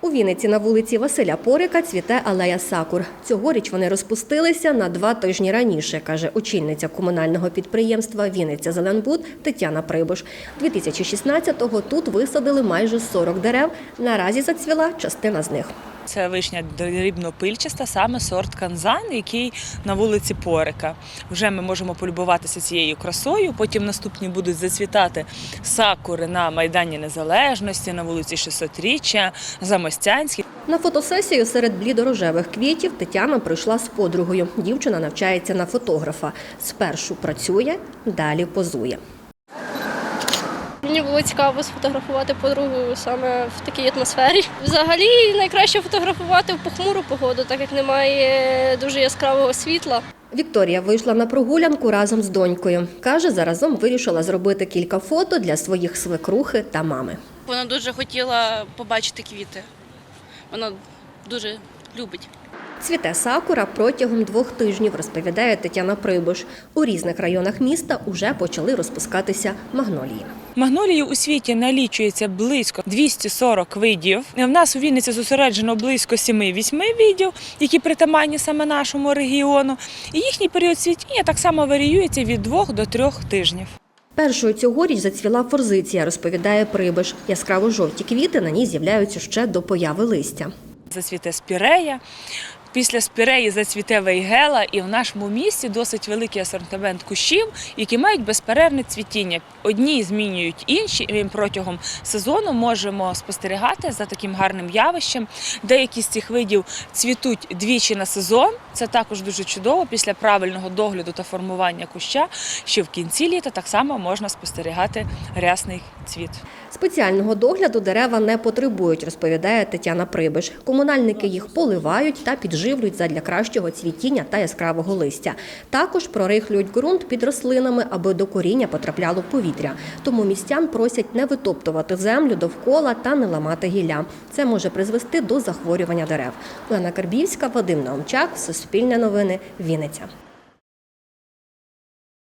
У Вінниці на вулиці Василя Порика цвіте алея сакур. Цьогоріч вони розпустилися на два тижні раніше, каже очільниця комунального підприємства Вінниця Зеленбуд Тетяна Прибуш. 2016-го тут висадили майже 40 дерев. Наразі зацвіла частина з них. Це вишня дрібнопильчаста, саме сорт канзан, який на вулиці Порика. Вже ми можемо полюбуватися цією красою. Потім наступні будуть зацвітати сакури на Майдані Незалежності, на вулиці 600-річчя, Замостянській. На фотосесію серед блідорожевих квітів Тетяна прийшла з подругою. Дівчина навчається на фотографа. Спершу працює, далі позує. Мені було цікаво сфотографувати подругу саме в такій атмосфері. Взагалі найкраще фотографувати в похмуру погоду, так як немає дуже яскравого світла. Вікторія вийшла на прогулянку разом з донькою. Каже, заразом вирішила зробити кілька фото для своїх свекрухи та мами. Вона дуже хотіла побачити квіти. Вона дуже любить. Цвіте сакура протягом двох тижнів, розповідає Тетяна Прибуш. У різних районах міста уже почали розпускатися магнолії. Магнолії у світі налічується близько 240 видів. В нас у Вінниці зосереджено близько 7-8 видів, які притаманні саме нашому регіону. І їхній період цвітіння так само варіюється від 2 до 3 тижнів. Першою цьогоріч зацвіла форзиція, розповідає Прибиш. Яскраво-жовті квіти на ній з'являються ще до появи листя. Зацвіте спірея. Після спіреї зацвіте вейгела, і в нашому місті досить великий асортимент кущів, які мають безперервне цвітіння. Одні змінюють інші, і ми протягом сезону можемо спостерігати за таким гарним явищем. Деякі з цих видів цвітуть двічі на сезон. Це також дуже чудово. Після правильного догляду та формування куща, що в кінці літа так само можна спостерігати рясний цвіт. Спеціального догляду дерева не потребують, розповідає Тетяна Прибиш. Комунальники їх поливають та підживлюють задля кращого цвітіння та яскравого листя. Також прорихлюють ґрунт під рослинами, аби до коріння потрапляло повітря. Тому містян просять не витоптувати землю довкола та не ламати гілля. Це може призвести до захворювання дерев. Олена Карбівська, Вадим Наумчак, Суспільне новини, Вінниця.